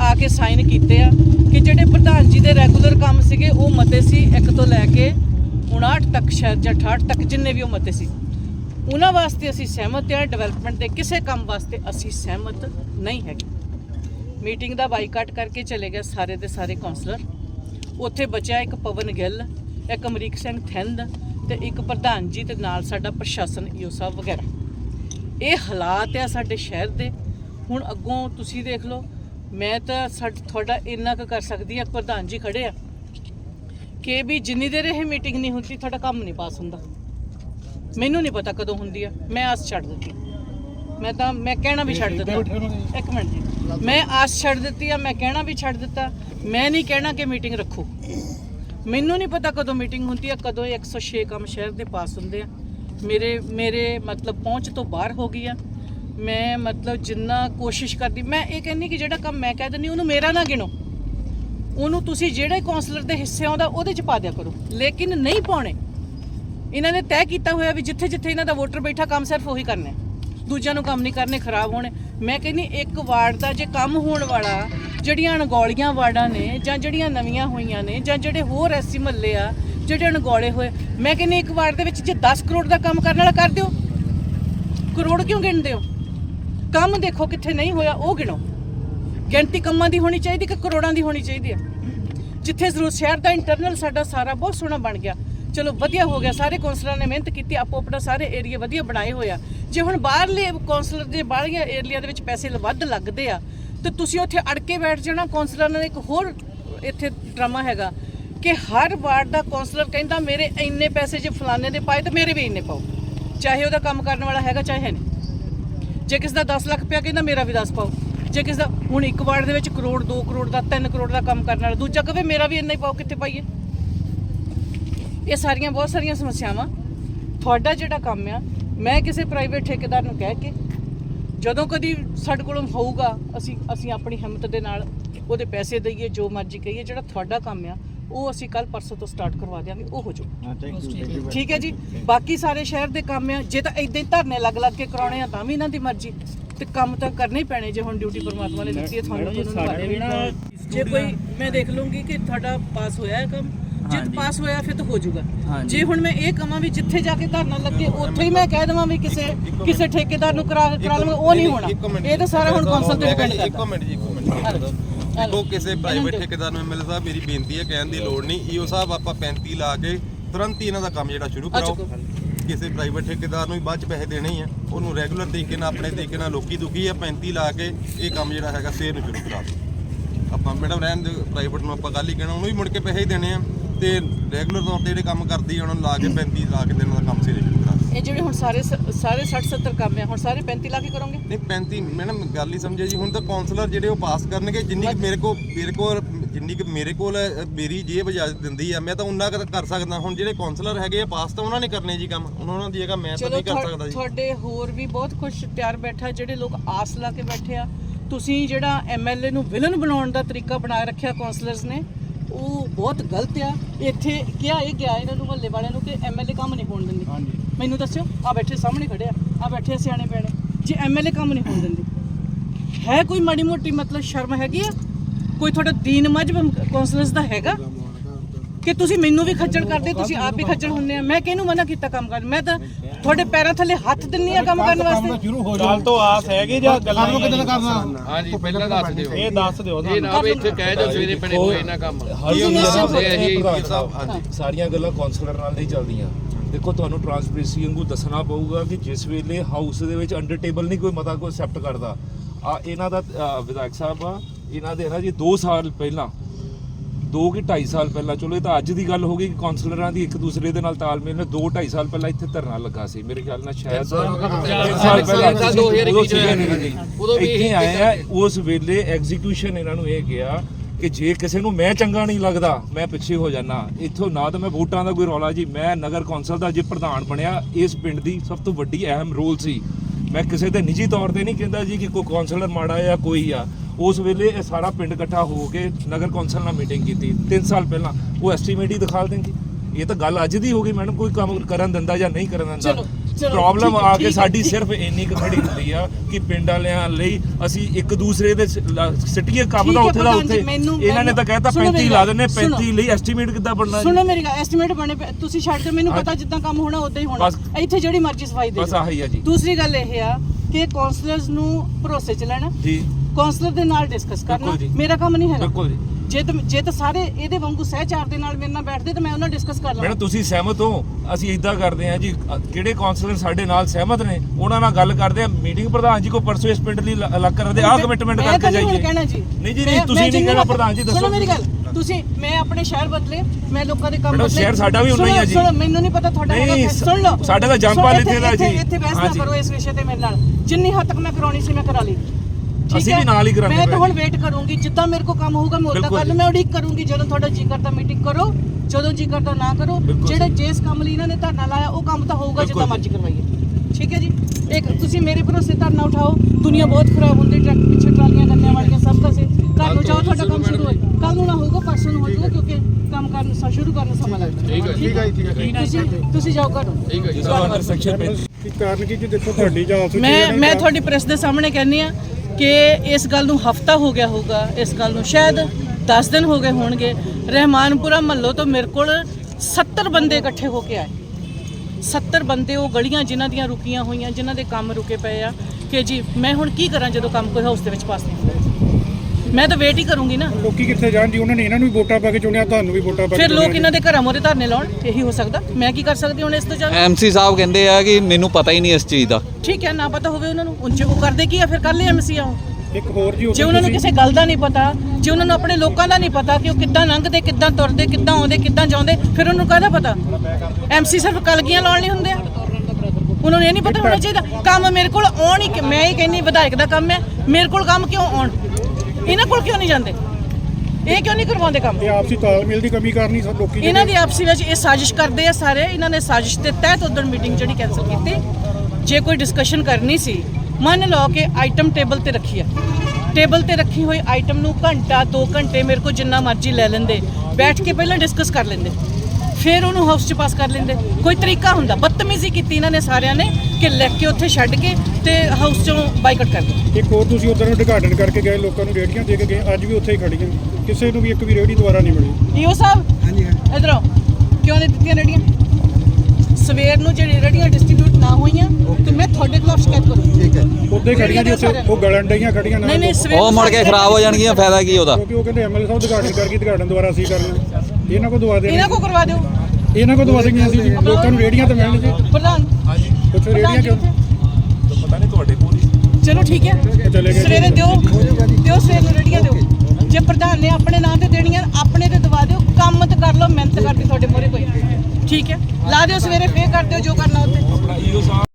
ਆ ਕੇ ਸਾਈਨ ਕੀਤੇ ਆ ਕਿ ਜਿਹੜੇ ਪ੍ਰਧਾਨ ਜੀ ਦੇ ਰੈਗੂਲਰ ਕੰਮ ਸੀਗੇ, ਉਹ ਮਤੇ ਸੀ ਇੱਕ ਤੋਂ ਲੈ ਕੇ 59 ਤੱਕ ਸ਼ਾਇਦ ਜਾਂ 68 ਤੱਕ ਜਿੰਨੇ ਵੀ ਉਹ ਮਤੇ ਸੀ। ਉਹਨਾਂ ਵਾਸਤੇ ਅਸੀਂ ਸਹਿਮਤ ਹਾਂ ਡਿਵੈਲਪਮੈਂਟ ਦੇ ਕਿਸੇ ਕੰਮ ਵਾਸਤੇ ਅਸੀਂ ਸਹਿਮਤ ਨਹੀਂ ਹੈਗੇ। ਮੀਟਿੰਗ ਦਾ ਬਾਈਕਾਟ ਕਰਕੇ ਚਲੇ ਗਏ ਸਾਰੇ ਦੇ ਸਾਰੇ ਕਾਉਂਸਲਰ ਉੱਥੇ ਬਚਿਆ ਇੱਕ ਪਵਨ ਗਿੱਲ, ਇੱਕ ਅਮਰੀਕ ਸਿੰਘ ਥਿੰਦ ਤੇ ਇੱਕ ਪ੍ਰਧਾਨ ਜੀ ਤੇ ਨਾਲ ਸਾਡਾ ਪ੍ਰਸ਼ਾਸਨ ਈਓ ਸਾਹਿਬ ਵਗੈਰਾ। ਇਹ ਹਾਲਾਤ ਆ ਸਾਡੇ ਸ਼ਹਿਰ ਦੇ। ਹੁਣ ਅੱਗੋਂ ਤੁਸੀਂ ਦੇਖ ਲਓ ਮੈਂ ਤਾਂ ਸਾਡ ਤੁਹਾਡਾ ਇੰਨਾ ਕੁ ਕਰ ਸਕਦੀ ਆ ਪ੍ਰਧਾਨ ਜੀ ਖੜੇ ਆ। ਕਿ ਵੀ ਜਿੰਨੀ ਦੇਰ ਇਹ ਮੀਟਿੰਗ ਨਹੀਂ ਹੁੰਦੀ ਤੁਹਾਡਾ ਕੰਮ ਨਹੀਂ ਪਾਸ ਹੁੰਦਾ। ਮੈਨੂੰ ਨਹੀਂ ਪਤਾ ਕਦੋਂ ਹੁੰਦੀ ਆ। ਮੈਂ ਆਸ ਛੱਡ ਦਿੱਤੀ। ਮੈਂ ਤਾਂ ਮੈਂ ਕਹਿਣਾ ਵੀ ਛੱਡ ਦਿੱਤਾ। ਇੱਕ ਮਿੰਟ ਜੀ। ਮੈਂ ਆਸ ਛੱਡ ਦਿੱਤੀ ਆ ਮੈਂ ਕਹਿਣਾ ਵੀ ਛੱਡ ਦਿੱਤਾ। ਮੈਂ ਨਹੀਂ ਕਹਿਣਾ ਕਿ ਮੀਟਿੰਗ ਰੱਖੋ। ਮੈਨੂੰ ਨਹੀਂ ਪਤਾ ਕਦੋਂ ਮੀਟਿੰਗ ਹੁੰਦੀ ਆ, ਕਦੋਂ ਇਹ 106 ਕੰਮ ਸ਼ਹਿਰ ਦੇ ਪਾਸ ਹੁੰਦੇ ਆ। ਮੇਰੇ ਮੇਰੇ ਮਤਲਬ ਪਹੁੰਚ ਤੋਂ ਬਾਹਰ ਹੋ ਗਈ ਆ। ਮੈਂ ਮਤਲਬ ਜਿੰਨਾ ਕੋਸ਼ਿਸ਼ ਕਰਦੀ, ਮੈਂ ਇਹ ਕਹਿੰਨੀ ਕਿ ਜਿਹੜਾ ਕੰਮ ਮੈਂ ਕਹਿ ਦਿੰਦੀ, ਉਹਨੂੰ ਮੇਰਾ ਨਾ ਗਿਣੋ। ਉਹਨੂੰ ਤੁਸੀਂ ਜਿਹੜੇ ਕਾਉਂਸਲਰ ਦੇ ਹਿੱਸੇ ਆਉਂਦਾ, ਉਹਦੇ ਚ ਪਾ ਦਿਆ ਕਰੋ। ਲੇਕਿਨ ਨਹੀਂ ਪਾਉਣੇ। ਇਹਨਾਂ ਨੇ ਤੈਅ ਕੀਤਾ ਹੋਇਆ ਵੀ ਜਿੱਥੇ ਜਿੱਥੇ ਇਹਨਾਂ ਦਾ ਵੋਟਰ ਬੈਠਾ, ਕੰਮ ਸਿਰਫ ਉਹੀ ਕਰਨਾ ਦੂਜਿਆਂ ਨੂੰ ਕੰਮ ਨਹੀਂ ਕਰਨੇ, ਖਰਾਬ ਹੋਣੇ। ਮੈਂ ਕਹਿੰਨੀ ਇੱਕ ਵਾਰਡ ਦਾ ਜੇ ਕੰਮ ਹੋਣ ਵਾਲਾ ਜਿਹੜੀਆਂ ਅਣਗੌਲੀਆਂ ਵਾਰਡਾਂ ਨੇ ਜਾਂ ਜਿਹੜੀਆਂ ਨਵੀਆਂ ਹੋਈਆਂ ਨੇ ਜਾਂ ਜਿਹੜੇ ਹੋਰ ਐਸੀ ਮਹੱਲੇ ਆ, ਜਿਹੜੇ ਅਣਗੌਲੇ ਹੋਏ, ਮੈਂ ਕਹਿੰਨੀ ਇੱਕ ਵਾਰਡ ਦੇ ਵਿੱਚ ਜੇ 10 ਕਰੋੜ ਦਾ ਕੰਮ ਕਰਨ ਵਾਲਾ ਕਰ ਦਿਓ। ਕਰੋੜ ਕਿਉਂ ਗਿਣਦੇ ਹੋ? ਕੰਮ ਦੇਖੋ ਕਿੱਥੇ ਨਹੀਂ ਹੋਇਆ, ਉਹ ਗਿਣੋ। ਗਿਣਤੀ ਕੰਮਾਂ ਦੀ ਹੋਣੀ ਚਾਹੀਦੀ ਕਿ ਕਰੋੜਾਂ ਦੀ ਹੋਣੀ ਚਾਹੀਦੀ ਹੈ ਜਿੱਥੇ ਜ਼ਰੂਰ ਸ਼ਹਿਰ ਦਾ ਇੰਟਰਨਲ ਸਾਡਾ ਸਾਰਾ ਬਹੁਤ ਸੋਹਣਾ ਬਣ ਗਿਆ। ਚਲੋ ਵਧੀਆ ਹੋ ਗਿਆ, ਸਾਰੇ ਕੌਂਸਲਰਾਂ ਨੇ ਮਿਹਨਤ ਕੀਤੀ, ਆਪੋ ਆਪਣਾ ਸਾਰੇ ਏਰੀਆ ਵਧੀਆ ਬਣਾਏ ਹੋਇਆ ਜੇ ਹੁਣ ਬਾਹਰਲੇ ਕੌਂਸਲਰ ਦੇ ਬਾਹਰਲੀਆਂ ਏਰੀਆ ਦੇ ਵਿੱਚ ਪੈਸੇ ਵੱਧ ਲੱਗਦੇ ਆ ਤੇ ਤੁਸੀਂ ਉੱਥੇ ਅੜ ਕੇ ਬੈਠ ਜਾਣਾ ਕੌਂਸਲਰਾਂ ਨੇ ਇੱਕ ਹੋਰ ਇੱਥੇ ਡਰਾਮਾ ਹੈਗਾ ਕਿ ਹਰ ਵਾਰਡ ਦਾ ਕੌਂਸਲਰ ਕਹਿੰਦਾ, ਮੇਰੇ ਇੰਨੇ ਪੈਸੇ ਜੇ ਫਲਾਣੇ ਦੇ ਪਾਏ ਤੇ ਮੇਰੇ ਵੀ ਇੰਨੇ ਪਾਓ। ਚਾਹੇ ਉਹਦਾ ਕੰਮ ਕਰਨ ਵਾਲਾ ਹੈਗਾ, ਚਾਹੇ ਹੈ ਨਹੀਂ। ਜੇ ਕਿਸ ਦਾ 10 ਲੱਖ ਪਿਆ, ਕਹਿੰਦਾ ਮੇਰਾ ਵੀ 10 ਪਾਓ। ਜੇ ਕਿਸ ਦਾ ਹੁਣ ਇੱਕ ਵਾਰਡ ਦੇ ਵਿੱਚ ਕਰੋੜ 2 ਕਰੋੜ ਦਾ 3 ਕਰੋੜ ਦਾ ਕੰਮ ਕਰਨ ਵਾਲਾ, ਦੂਜਾ ਕਹੇ, ਮੇਰਾ ਵੀ ਇੰਨਾ ਹੀ ਪਾਓ, ਕਿੱਥੇ ਪਾਈਏ? ਇਹ ਸਾਰੀਆਂ, ਬਹੁਤ ਸਾਰੀਆਂ ਸਮੱਸਿਆਵਾਂ। ਤੁਹਾਡਾ ਜਿਹੜਾ ਕੰਮ ਆ, ਮੈਂ ਕਿਸੇ ਪ੍ਰਾਈਵੇਟ ਠੇਕੇਦਾਰ ਨੂੰ ਕਹਿ ਕੇ ਜਦੋਂ ਕਦੀ ਸਾਡੇ ਕੋਲੋਂ ਹੋਊਗਾ ਅਸੀਂ ਅਸੀਂ ਆਪਣੀ ਹਿੰਮਤ ਦੇ ਨਾਲ ਉਹਦੇ ਪੈਸੇ ਦਈਏ ਜੋ ਮਰਜ਼ੀ ਕਹੀਏ ਜਿਹੜਾ ਤੁਹਾਡਾ ਕੰਮ ਆ ਉਹ ਅਸੀਂ ਕੱਲ ਪਰਸੋਂ ਤੋਂ ਸਟਾਰਟ ਕਰਵਾ ਦਿਆਂਗੇ ਉਹ ਹੋ ਜਾਊ ਠੀਕ ਹੈ ਜੀ? ਬਾਕੀ ਸਾਰੇ ਸ਼ਹਿਰ ਦੇ ਕੰਮ ਆ ਜੇ ਤਾਂ ਇਦਾਂ ਹੀ ਧਰਨੇ ਲੱਗ ਲੱਗ ਕੇ ਕਰਾਉਣੇ ਆ ਤਾਂ ਵੀ ਇਹਨਾਂ ਦੀ ਮਰਜ਼ੀ ਤੇ ਕੰਮ ਤਾਂ ਕਰਨੇ ਹੀ ਪੈਣੇ ਜੇ ਹੁਣ ਡਿਊਟੀ ਪਰਮਾਤਮਾ ਨੇ ਦਿੱਤੀ ਹੈ ਤੁਹਾਨੂੰ। ਜੇ ਕੋਈ ਮੈਂ ਦੇਖ ਲੂੰਗੀ ਕਿ ਤੁਹਾਡਾ ਪਾਸ ਹੋਇਆ ਹੈ ਕੰਮ ਜੇ ਤਾਂ ਪਾਸ ਹੋਇਆ ਫਿਰ ਤਾਂ ਹੋ ਜਾਊਗਾ। ਜੇ ਹੁਣ ਮੈਂ ਇਹ ਕਹਾਂ ਵੀ ਜਿੱਥੇ ਜਾ ਕੇ ਧਰਨਾ ਲੱਗੇ ਉੱਥੇ ਹੀ ਮੈਂ ਕਹਿ ਦੇਵਾਂ ਵੀ ਕਿਸੇ ਕਿਸੇ ਠੇਕੇਦਾਰ ਨੂੰ ਕਰਾ ਕਰਾ ਲਵਾਂਗੇ ਉਹ ਨਹੀਂ ਹੋਣਾ। ਇਹ ਤਾਂ ਸਾਰਾ ਹੁਣ ਕੌਂਸਲ ਤੇ ਡਿਪੈਂਡ ਇੱਕ ਕਰਦਾ। ਮਿੰਟ ਜੀ ਇੱਕ ਮਿੰਟ। ਦੇਖੋ ਕਿਸੇ ਪ੍ਰਾਈਵੇਟ ਠੇਕੇਦਾਰ ਨੂੰ ਐਮਐਲਏ ਸਾਹਿਬ ਮੇਰੀ ਬੇਨਤੀ ਹੈ ਕਹਿਣ ਦੀ ਲੋੜ ਨਹੀਂ। ਈਓ ਸਾਹਿਬ ਆਪਾਂ 35 ਲਾ ਕੇ ਤੁਰੰਤ ਹੀ ਇਹਨਾਂ ਦਾ ਕੰਮ ਜਿਹੜਾ ਸ਼ੁਰੂ ਕਰਾਓ। ਕਿਸੇ ਪ੍ਰਾਈਵੇਟ ਠੇਕੇਦਾਰ ਨੂੰ ਵੀ ਬਾਅਦ ਚ ਪੈਸੇ ਦੇਣੇ ਹੀ ਆ। ਉਹਨੂੰ ਰੈਗੂਲਰ ਤਰੀਕੇ ਨਾਲ ਆਪਣੇ ਤਰੀਕੇ ਨਾਲ ਲੋਕੀ ਦੁਖੀ ਆ 35 ਲਾ ਕੇ ਇਹ ਕੰਮ ਜਿਹੜਾ ਹੈਗਾ ਸਵੇਰ ਨੂੰ ਸ਼ੁਰੂ ਕਰਾ ਦਿਓ। ਆਪਾਂ ਮੈਡਮ ਰਹਿਣ ਦੇ ਪ੍ਰਾਈਵੇਟ ਨੂੰ ਆਪਾਂ ਗੱਲ ਹੀ ਕਹਿਣਾ ਉਹਨੂੰ ਵੀ ਮੁੜ ਕੇ ਪੈਸੇ ਹੀ ਦੇਣੇ ਆ। ਤੇ ਰੈਗੂਲਰ ਤੌਰ ਤੇ ਜਿਹੜੇ ਕੰਮ ਕਰਦੀ ਆ ਉਹਨਾਂ ਨੂੰ ਲਾ ਕੇ 35 ਲਾ ਕੇ ਦੇਣ ਦਾ ਕੰਮ ਸਵੇਰੇ ਸ਼ੁਰੂ ਕਰਾ। ਇਹ ਜਿਹੜੇ ਹੁਣ ਸਾਰੇ ਸ- ਸਾਰੇ 60 70 ਕੰਮ ਆ ਹੁਣ ਸਾਰੇ 35 ਲਾ ਕੇ ਕਰੋਗੇ? ਨਹੀਂ 35 ਮੈਡਮ ਗੱਲ ਹੀ ਸਮਝੇ ਜੀ ਹੁਣ ਤਾਂ ਕਾਉਂਸਲਰ ਜਿਹੜੇ ਉਹ ਪਾਸ ਕਰਨਗੇ ਜਿੰਨੀ ਕੁ ਮੇਰੇ ਕੋ ਮੇਰੇ ਕੋਲ ਜਿੰਨੀ ਕਿ ਮੇਰੇ ਕੋਲ ਅ, ਮੇਰੀ ਜੇਬ ਇਜਾਜ਼ਤ ਦਿੰਦੀ ਆ ਮੈਂ ਤਾਂ ਉਨਾ ਕੁ ਕਰ ਸਕਦਾ ਹੁਣ ਜਿਹੜੇ ਕਾਉਂਸਲਰ ਹੈਗੇ ਆ ਪਾਸ ਤਾਂ ਉਹਨਾਂ ਨੇ ਕਰਨੇ ਜੀ ਕੰਮ ਉਹਨਾਂ ਦੀ ਜਗ੍ਹਾ ਮੈਂ ਤਾਂ ਚਲੋ ਨਹੀਂ ਕਰ ਤੁਹਾ- ਸਕਦਾ ਜੀ। ਤੁਹਾਡੇ ਹੋਰ ਵੀ ਬਹੁਤ ਕੁਝ ਤਿਆਰ ਬੈਠਾ ਜਿਹੜੇ ਲੋਕ ਆਸ ਲਾ ਕੇ ਬੈਠੇ ਆ ਤੁਸੀਂ ਜਿਹੜਾ ਐਮਐਲਏ ਨੂੰ ਵਿਲਨ ਬਣਾਉਣ ਦਾ ਤਰੀਕਾ ਬਣਾ ਰੱਖਿਆ ਕਾਉਂਸਲਰਸ ਨੇ ਉਹ ਬਹੁਤ ਗਲਤ ਆ। ਇੱਥੇ ਕਿਹਾ ਇਹ ਗਿਆ ਇਹਨਾਂ ਨੂੰ ਮਹੱਲੇ ਵਾਲਿਆਂ ਨੂੰ ਕਿ ਐਮਐਲਏ ਕੰਮ ਨਹੀਂ ਹੋਣ ਦਿੰਦੀ। ਮੈਨੂੰ ਦੱਸਿਓ ਆ ਬੈਠੇ ਸਾਹਮਣੇ ਖੜੇ ਆ। ਆ ਬੈਠੇ ਸਿਆਣੇ ਬਿਆਣੇ ਜੇ ਐਮਐਲਏ ਕੰਮ ਨਹੀਂ ਹੋਣ ਦਿੰਦੀ। ਹੈ ਕੋਈ ਮਾੜੀ ਮੋਟੀ ਮਤਲਬ ਸ਼ਰਮ ਹੈਗੀ ਆ? ਕੋਈ ਤੁਹਾਡਾ ਦੀਨ ਮਜਬ ਕਾਉਂਸਲਰਸ ਦਾ ਹੈਗਾ? ਕਿ ਤੁਸੀਂ ਮੈਨੂੰ ਵੀ ਖੱਜਲ ਕਰਦੇ ਤੁਸੀਂ ਆਪ ਵੀ ਖੱਜਲ ਹੁੰਦੇ ਆ। ਮੈਂ ਕਿਹਨੂੰ ਮਨਾ ਕੀਤਾ ਕੰਮ ਕਰਨ? ਮੈਂ ਤਾਂ ਤੁਹਾਡੇ ਪੈਰਾਂ ਥੱਲੇ ਹੱਥ ਦਿੰਨੀ ਆ ਕੰਮ ਕਰਨ ਵਾਸਤੇ? ਸ਼ੁਰੂ ਹੋ ਗੱਲ ਤੋਂ ਆਸ ਹੈਗੀ ਜਾਂ ਗੱਲਾਂ ਕੰਮ ਕਿਦਾਂ ਕਰਨਾ? ਹਾਂਜੀ ਪਹਿਲਾਂ ਦੱਸ ਦਿਓ। ਇਹ ਦੱਸ ਦਿਓ ਇਹ ਨਾ ਵੀ ਇੱਥੇ ਕਹਿ ਦਿਓ ਸਵੇਰੇ ਪੜੇ ਹੋਏ ਨਾ ਕੰਮ। ਸਾਰੀਆਂ ਗੱਲਾਂ ਕਾਉਂਸਲਰ ਨਾਲ ਨਹੀਂ ਚੱਲਦੀਆਂ। ਦੇਖੋ ਤੁਹਾਨੂੰ ਟਰਾਂਸਪੇਰੈਂਸੀ ਵਾਂਗੂ ਦੱਸਣਾ ਪਊਗਾ ਕਿ ਜਿਸ ਵੇਲੇ ਹਾਊਸ ਦੇ ਵਿੱਚ ਅੰਡਰ ਟੇਬਲ ਨਹੀਂ ਕੋਈ ਮਤਾ ਕੋਈ ਐਕਸੈਪਟ ਕਰਦਾ। ਆ ਇਹਨਾਂ ਦਾ ਵਿਧਾਇਕ ਸਾਹਿਬ ਆ ਇਹਨਾਂ ਦੇ ਨਾ ਜੀ 2 ਸਾਲ ਪਹਿਲਾਂ 2 ਕਿ 2.5 ਸਾਲ ਪਹਿਲਾਂ ਚਲੋ ਇਹ ਤਾਂ ਅੱਜ ਦੀ ਗੱਲ ਹੋ ਗਈ ਕਿ ਕਾਉਂਸਲਰਾਂ ਦੀ ਇੱਕ ਦੂਸਰੇ ਦੇ ਨਾਲ ਤਾਲਮੇਲ ਨੇ 2 2.5 ਸਾਲ ਪਹਿਲਾਂ ਇੱਥੇ ਧਰਨਾ ਲੱਗਾ ਸੀ। ਮੇਰੇ ਖਿਆਲ ਨਾਲ ਸ਼ਾਇਦ ਸਾਲ ਪਹਿਲਾਂ ਸਾਲ 2021 ਉਦੋਂ ਵੀ ਇੱਥੇ ਆਏ ਆ ਉਸ ਵੇਲੇ ਐਗਜ਼ੀਕਿਊਸ਼ਨ ਇਹਨਾਂ ਨੂੰ ਇਹ ਗਿਆ ਕਿ ਜੇ ਕਿਸੇ ਨੂੰ ਮੈਂ ਚੰਗਾ ਨਹੀਂ ਲੱਗਦਾ ਮੈਂ ਪਿੱਛੇ ਹੋ ਜਾਣਾ ਇੱਥੋਂ ਨਾ ਤਾਂ ਮੈਂ ਵੋਟਾਂ ਦਾ ਕੋਈ ਰੌਲਾ ਜੀ। ਮੈਂ ਨਗਰ ਕੌਂਸਲ ਦਾ ਜੇ ਪ੍ਰਧਾਨ ਬਣਿਆ ਇਸ ਪਿੰਡ ਦੀ ਸਭ ਤੋਂ ਵੱਡੀ ਅਹਿਮ ਰੋਲ ਸੀ। ਮੈਂ ਕਿਸੇ ਦੇ ਨਿੱਜੀ ਤੌਰ ਤੇ ਨਹੀਂ ਕਹਿੰਦਾ ਜੀ ਕਿ ਕੋਈ ਕੌਂਸਲਰ ਮਾੜਾ ਆ ਕੋਈ ਆ। ਉਸ ਵੇਲੇ ਇਹ ਸਾਰਾ ਪਿੰਡ ਇਕੱਠਾ ਹੋ ਕੇ ਨਗਰ ਕੌਂਸਲ ਨਾਲ ਮੀਟਿੰਗ ਕੀਤੀ। 3 ਸਾਲ ਪਹਿਲਾਂ। ਉਹ ਐਸਟੀਮੇਟ ਹੀ ਦਿਖਾ ਦੇਣਗੇ। ਇਹ ਤਾਂ ਗੱਲ ਅੱਜ ਦੀ ਹੋ ਗਈ ਮੈਡਮ। ਕੋਈ ਕੰਮ ਕਰਨ ਦਿੰਦਾ ਜਾਂ ਨਹੀਂ ਕਰਨ ਦਿੰਦਾ। ਪ੍ਰੋਬਲਮ ਆ ਕੇ ਸਾਡੀ ਸਿਰਫ ਇੰਨੀ ਕੁ ਖੜੀ ਹੁੰਦੀ ਆ ਕਿ ਪਿੰਡ ਵਾਲਿਆਂ ਲਈ ਅਸੀਂ ਇੱਕ ਦੂਸਰੇ ਦੇ ਸਿੱਟੀਏ ਕੰਮ ਦਾ ਉੱਥੇ ਦਾ ਉੱਥੇ। ਇਹਨਾਂ ਨੇ ਤਾਂ ਕਹਿਤਾ ਸੁਣੋ 35 ਮੇਰੀ ਲਾ ਦਿੰਨੇ ਸੁਣੋ। 35 ਲਈ ਐਸਟੀਮੇਟ ਕਿੱਦਾਂ ਬਣਨਾ ਸੁਣੋ ਮੇਰੀ ਗੱਲ ਐਸਟੀਮੇਟ ਬਣੇ ਤੁਸੀਂ ਛੱਡ ਦਿਓ ਮੈਨੂੰ ਪਤਾ ਜਿੱਦਾਂ ਕੰਮ ਹੋਣਾ ਉਦਾਂ ਹੀ ਹੋਣਾ। ਇੱਥੇ ਜਿਹੜੀ ਮਰਜ਼ੀ ਸਫ਼ਾਈ ਦੇ ਬਸ। ਆਹੀ ਆ ਜੀ। ਦੂਸਰੀ ਗੱਲ ਇਹ ਆ ਕਿ ਕਾਉਂਸਲਰਸ ਨੂੰ ਭਰੋਸੇ ਚ ਲੈਣਾ। ਜੀ। ਕਾਉਂਸਲਰ ਦੇ ਨਾਲ ਡਿਸਕਸ ਕਰਨਾ। ਬਿਲਕੁਲ ਜੀ। ਮੇਰਾ ਕੰਮ ਨਹੀਂ ਹੈਗਾ। ਬਿਲਕੁਲ ਜੀ। ਜੇ ਤਾਂ ਜੇ ਤਾਂ ਸਾਰੇ ਇਹਦੇ ਵਾਂਗੂ ਸਹਿਚਾਰ ਦੇ ਨਾਲ ਮੇਰੇ ਨਾਲ ਬੈਠਦੇ ਤਾਂ ਮੈਂ ਉਹਨਾਂ ਡਿਸਕਸ ਕਰ ਮੈਡਮ ਲਵਾਂ ਤੁਸੀਂ ਸਹਿਮਤ ਹੋ? ਅਸੀਂ ਇਦਾਂ ਕਰਦੇ ਹਾਂ ਜੀ ਅ, ਕਿਹੜੇ ਕਾਉਂਸਲਰ ਸਾਡੇ ਨਾਲ ਸਹਿਮਤ ਨੇ ਉਹਨਾਂ ਨਾਲ ਗੱਲ ਕਰਦੇ ਆ ਮੀਟਿੰਗ ਪ੍ਰਧਾਨ ਜੀ ਕੋ ਪਰਸੋਂ ਇਸ ਪਿੰਡ ਲਈ ਲ- ਅਲੱਗ ਕਰਦੇ ਆ ਕਮਿਟਮੈਂਟ ਮੈਂ ਕਰਕੇ ਤਾਂ ਨਹੀਂ ਹੁਣ ਜਾਈਏ। ਕਹਿਣਾ ਜੀ। ਨਹੀਂ ਜੀ ਮੈਂ- ਨਹੀਂ ਤੁਸੀਂ ਮੈਂ ਨਹੀਂ ਕਹਿਣਾ ਪ੍ਰਧਾਨ ਜੀ ਦੱਸੋ ਸੁਣੋ ਮੇਰੀ ਗੱਲ। ਤੁਸੀਂ। ਮੈਂ ਆਪਣੇ ਸ਼ਹਿਰ ਬਦਲੇ ਮੈਂ ਲੋਕਾਂ ਦੇ ਕੰਮ ਮੈਡਮ, ਬਦਲੇ। ਸ਼ਹਿਰ ਸਾਡਾ ਵੀ ਉਨਾ ਹੀ ਆ ਜੀ। ਸੁਣੋ, ਮੈਨੂੰ ਨਹੀਂ ਪਤਾ ਤੁਹਾਡਾ ਨਹੀਂ, ਹੈਗਾ ਸੁਣ ਲਓ। ਸਾਡਾ ਤਾਂ ਸੁਣੋ, ਇੱਥੇ ਦਾ ਇੱਥੇ- ਜੀ। ਇੱਥੇ ਬਹਿਸ ਨਾ ਹਾਂਜੀ। ਕਰੋ ਇਸ ਵਿਸ਼ੇ ਤੇ ਮੇਰੇ ਨਾਲ। ਜਿੰਨੀ ਹੱਦ ਤੱਕ ਮੈਂ ਕਰਾਉਣੀ ਸੀ ਮੈਂ ਕਰਾ ਲਈ। ਅਸੀਂ? ਵੀ ਨਾਲ ਹੀ ਕਰਾਂਗੇ ਮੈਂ ਤਾਂ ਹੁਣ। ਵੇਟ ਕਰੂੰਗੀ ਜਿੱਦਾਂ ਮੇਰੇ ਕੋ ਕੰਮ ਹੋਊਗਾ ਮੈਂ ਉਦਾਂ ਬਿਲਕੁਲ ਕਰ ਲੂ ਜੀ। ਮੈਂ ਉਡੀਕ ਕਰੂੰਗੀ ਜਦੋਂ ਤੁਹਾਡਾ ਜੀ ਕਰਦਾ ਮੀਟਿੰਗ ਕਰੋ ਜਦੋਂ ਜੀ ਕਰਦਾ ਨਾ ਕਰੋ। ਜਿਹੜੇ ਜਿਸ ਕੰਮ ਲਈ ਇਹਨਾਂ ਨੇ ਧਰਨਾ ਲਾਇਆ ਉਹ ਕੰਮ ਤਾਂ ਹੋਊਗਾ ਜਿੱਦਾਂ ਮਰਜ਼ੀ ਕਰਵਾਈਏ। ਠੀਕ ਹੈ ਜੀ? ਇੱਕ ਤੁਸੀਂ ਮੇਰੇ ਭਰੋਸੇ ਧਰਨਾ ਉਠਾਓ। ਦੁਨੀਆ ਬਹੁਤ ਖਰਾਬ ਹੁੰਦੀ ਟਰੱਕ ਪਿੱਛੇ ਟਰਾਲੀਆਂ ਕਰਨੇ ਵਾਲੀਆਂ ਸਭ ਪਾਸੇ ਕੱਲ ਨੂੰ ਜਾਓ ਤੁਹਾਡਾ ਕੰਮ ਸ਼ੁਰੂ ਹੋ ਕੱਲ ਨੂੰ ਨਾ ਹੋਊਗਾ ਪਰਸੋਂ ਨੂੰ ਹੋ ਜਾਊਗਾ ਕਿਉਂਕਿ ਕੰਮ ਕਰਨ ਸ- ਸ਼ੁਰੂ ਕਰਨ ਸਮਾਂ ਲੱਗਦਾ। ਠੀਕ ਹੈ ਠੀਕ ਹੈ ਜੀ, ਠੀਕ ਹੈ ਤੁਸੀਂ ਤੁਸੀਂ ਜਾਓ ਘਰੋਂ। ਠੀਕ ਹੈ ਜੀ। ਅੰਡਰ ਸੈਕਸ਼ਨ 35 ਕੀ ਕਾਰਨ ਕੀ ਜੀ? ਦੇਖੋ ਤੁਹਾਡੀ ਜਾਂ ਮੈਂ ਮੈਂ ਤੁਹਾਡੀ ਪ੍ਰੈਸ ਦੇ ਸਾਹਮਣੇ ਕਹਿੰਨੀ ਆ ਕਿ ਇਸ ਗੱਲ ਨੂੰ ਹਫਤਾ ਹੋ ਗਿਆ ਹੋਊਗਾ, ਇਸ ਗੱਲ ਨੂੰ ਸ਼ਾਇਦ 10 ਦਿਨ ਹੋ ਗਏ ਹੋਣਗੇ, ਰਹਿਮਾਨਪੁਰਾ ਮਹੱਲੋਂ ਤੋਂ ਮੇਰੇ ਕੋਲ 70 ਬੰਦੇ ਇਕੱਠੇ ਹੋ ਕੇ ਆਏ। 70 ਬੰਦੇ ਉਹ ਗਲੀਆਂ ਜਿਨ੍ਹਾਂ ਦੀਆਂ ਰੁਕੀਆਂ ਹੋਈਆਂ, ਜਿਨ੍ਹਾਂ ਦੇ ਕੰਮ ਰੁਕੇ ਪਏ ਆ, ਕਿ ਜੀ ਮੈਂ ਹੁਣ ਕੀ ਕਰਾਂ ਜਦੋਂ ਕੰਮ ਕੋਈ ਹਾਊਸ ਦੇ ਵਿੱਚ ਪਾਸ ਨਹੀਂ ਹੁੰਦਾ? ਮੈਂ ਤਾਂ ਵੇਟ ਹੀ ਕਰੂੰਗੀ ਨਾ। ਲੋਕੀ ਕਿੱਥੇ ਜਾਣ ਜੀ? ਉਹਨਾਂ ਨੇ ਇਹਨਾਂ ਨੂੰ ਵੀ ਵੋਟਾਂ ਪਾ ਕੇ ਚੁਣਿਆ ਤੁਹਾਨੂੰ ਵੀ ਵੋਟਾਂ ਪਾ ਕੇ ਫਿਰ ਲੋਕ ਇਹਨਾਂ ਦੇ ਘਰਾਂ ਮੋਰੇ ਧਰਨੇ ਲਾਉਣ? ਇਹੀ ਹੋ ਸਕਦਾ। ਮੈਂ ਕੀ ਕਰ ਸਕਦੀ ਹੁਣ ਇਸ ਤੋਂ ਜ਼ਿਆਦਾ? ਐਮਸੀ ਸਾਹਿਬ ਕਹਿੰਦੇ ਆ ਕਿ ਮੈਨੂੰ ਪਤਾ ਹੀ ਨਹੀਂ ਇਸ ਚੀਜ਼ ਦਾ। ਠੀਕ ਹੈ ਨਾ ਪਤਾ ਹੋਵੇ ਉਹਨਾਂ ਨੂੰ। ਉਂਝ ਉਹ ਕਰਦੇ ਕੀ ਆ ਫਿਰ ਕਰ ਲੈ ਐਮਸੀ ਆ ਉਹ। ਇੱਕ ਹੋਰ ਜੀ ਜੇ ਉਹਨਾਂ ਨੂੰ ਕਿਸੇ ਗੱਲ ਦਾ ਨਹੀਂ ਪਤਾ ਜੇ ਉਹਨਾਂ ਨੂੰ ਆਪਣੇ ਲੋਕਾਂ ਦਾ ਨਹੀਂ ਪਤਾ ਕਿ ਉਹ ਕਿੱਦਾਂ ਲੰਘਦੇ ਕਿੱਦਾਂ ਤੁਰਦੇ ਕਿੱਦਾਂ ਆਉਂਦੇ ਕਿੱਦਾਂ ਜਾਂਦੇ ਫਿਰ ਉਹਨੂੰ ਕਾਹਦਾ ਪਤਾ? ਐਮਸੀ ਸਿਰਫ ਕਲਗੀਆਂ ਲਾਉਣ ਲਈ ਹੁੰਦੇ ਆ। ਉਹਨਾਂ ਨੂੰ ਇਹ ਨਹੀਂ ਪਤਾ ਹੋਣਾ ਚਾਹੀਦਾ। ਕੰਮ ਮੇਰੇ ਕੋਲ ਆਉਣ ਹੀ ਕਿ- ਮੈਂ ਹੀ ਕਹਿੰਨੀ ਵਿਧਾਇਕ ਦਾ ਕੰਮ ਹੈ। ਮੇਰੇ ਕੋਲ ਕੰਮ ਕਿਉਂ ਆਉਣ? ਇਹਨਾਂ ਕੋਲ ਕਿਉਂ ਨਹੀਂ ਜਾਂਦੇ? ਇਹ ਕਿਉਂ ਨਹੀਂ ਕਰਵਾਉਂਦੇ ਕੰਮ? ਇਹ ਆਪਸੀ ਤਾਲਮੇਲ ਦੀ ਕਮੀ ਕਾਰਨ ਸਭ ਲੋਕੀ ਇਹਨਾਂ ਦੀ ਆਪਸੀ ਵਿੱਚ ਇਹ ਸਾਜ਼ਿਸ਼ ਕਰਦੇ ਆ ਸਾਰੇ। ਇਹਨਾਂ ਨੇ ਸਾਜ਼ਿਸ਼ ਦੇ ਤਹਿਤ ਉਦੋਂ ਮੀਟਿੰਗ ਜਿਹੜੀ ਕੈਨਸਲ ਕੀਤੀ। ਜੇ ਕੋਈ ਡਿਸਕਸ਼ਨ ਕਰਨੀ ਸੀ ਮੰਨ ਲਓ ਕਿ ਆਈਟਮ ਟੇਬਲ ਤੇ ਰੱਖੀ ਆ। ਟੇਬਲ ਤੇ ਰੱਖੀ ਹੋਈ ਆਈਟਮ ਨੂੰ ਘੰਟਾ 2 ਘੰਟੇ ਮੇਰੇ ਕੋਲ ਜਿੰਨਾ ਮਰਜ਼ੀ ਲੈ ਲੈਂਦੇ। ਬੈਠ ਕੇ ਪਹਿਲਾਂ ਡਿਸਕਸ ਕਰ ਲੈਂਦੇ। ਫਿਰ ਉਹਨੂੰ ਹਾਊਸ 'ਚ ਪਾਸ ਕਰ ਲੈਂਦੇ। ਕੋਈ ਤਰੀਕਾ ਹੁੰਦਾ। ਬਦਤਮੀਜ਼ੀ ਕੀਤੀ ਇਹਨਾਂ ਨੇ ਸਾਰਿਆਂ ਨੇ ਕਿ ਲੈ ਕੇ ਉੱਥੇ ਛੱਡ ਕੇ ਤੇ ਹਾਊਸ 'ਚੋਂ ਬਾਈਕਾਟ ਕਰ ਦਿੱਤਾ। ਇੱਕ ਹੋਰ ਤੁਸੀਂ ਉਧਰ ਉਦਘਾਟਨ ਕਰਕੇ ਗਏ ਲੋਕਾਂ ਨੂੰ ਰੇੜੀਆਂ ਦੇ ਕੇ ਗਏ ਅੱਜ ਵੀ ਉੱਥੇ ਹੀ ਖੜੀਆਂ ਕਿਸੇ ਨੂੰ ਵੀ ਇੱਕ ਵੀ ਰੇੜੀ ਦੁਬਾਰਾ ਨਹੀਂ ਮਿਲੀ। ਈਓ ਸਾਹਿਬ ਹਾਂਜੀ ਹਾਂ ਇਧਰੋਂ। ਕਿਉਂ ਨਹੀਂ ਦਿੱਤੀਆਂ ਰੇੜੀਆਂ? ਸਵੇਰ ਨੂੰ ਜਿਹੜੀ ਰੇੜੀਆਂ ਡਿਸਟ੍ਰੀਬਿਊਟ ਨਾ ਹੋਈਆਂ ਤੇ ਮੈਂ ਤੁਹਾਡੇ ਖਿਲਾਫ ਸ਼ਿਕਾਇਤ ਕਰੂੰਗੀ। ਠੀਕ ਹੈ ਉੱਥੇ ਖੜੀਆਂ ਜੀ ਉੱਥੇ ਉਹ ਗਲਣ ਡਈਆਂ ਖੜੀਆਂ ਨਾਲ ਨਹੀਂ ਨਹੀਂ ਸਵੇਰ ਉਹ ਮੁੜ ਕੇ ਖਰਾਬ ਹੋ ਜਾਣਗੀਆਂ ਫਾਇਦਾ ਕੀ ਉਹਦਾ? ਕਿਉਂਕਿ ਉਹ ਕਹਿੰਦੇ ਐਮਐਲਏ ਸਾਹਿਬ ਉਦਘਾਟਨ ਕਰਕੇ ਉਦਘਾਟਨ ਦੁਬਾਰਾ ਅਸੀਂ ਕਰਨਾ। ਇਹਨਾਂ ਕੋ ਦਵਾ ਦੇਣਾ ਇਹਨਾਂ ਕੋ ਕਰਵਾ ਦਿਓ। ਇਹਨਾਂ ਕੋਲ ਦਵਾ ਗਈਆਂ ਸੀ ਜੀ। ਲੋਕਾਂ ਨੂੰ ਰੇੜੀਆਂ ਤੇ ਮਿਲਣ ਜੀ। ਪ੍ਰਧਾਨ। ਹਾਂਜੀ। ਪੁੱਛੋ ਰੇੜੀਆਂ ਕਿਉਂ ਤਾਂ ਪਤਾ ਨਹੀਂ ਤੁਹਾਡੇ ਕੋਲ ਹੀ। ਚਲੋ ਠੀਕ ਹੈ। ਸਵੇਰੇ ਦਿਓ। ਦਿਓ ਸਵੇਰ ਨੂੰ ਰੇੜੀਆਂ ਦਿਓ। ਜੇ ਪ੍ਰਧਾਨ ਨੇ ਆਪਣੇ ਨਾਂ ਤੇ ਦੇਣੀਆਂ ਆਪਣੇ ਤੇ ਦਵਾ ਦਿਓ। ਕੰਮ ਤੇ ਕਰ ਲਓ ਮਿਹਨਤ ਕਰਦੀ ਤੁਹਾਡੇ ਮੋਰੇ ਕੋਈ। ਠੀਕ ਹੈ। ਲਾ ਦਿਓ ਸਵੇਰੇ ਫੇਰ ਕਰ ਦਿਓ ਜੋ ਕਰਨਾ ਉੱਤੇ ਆਪਣਾ ਈਓ ਸਾਹਿਬ।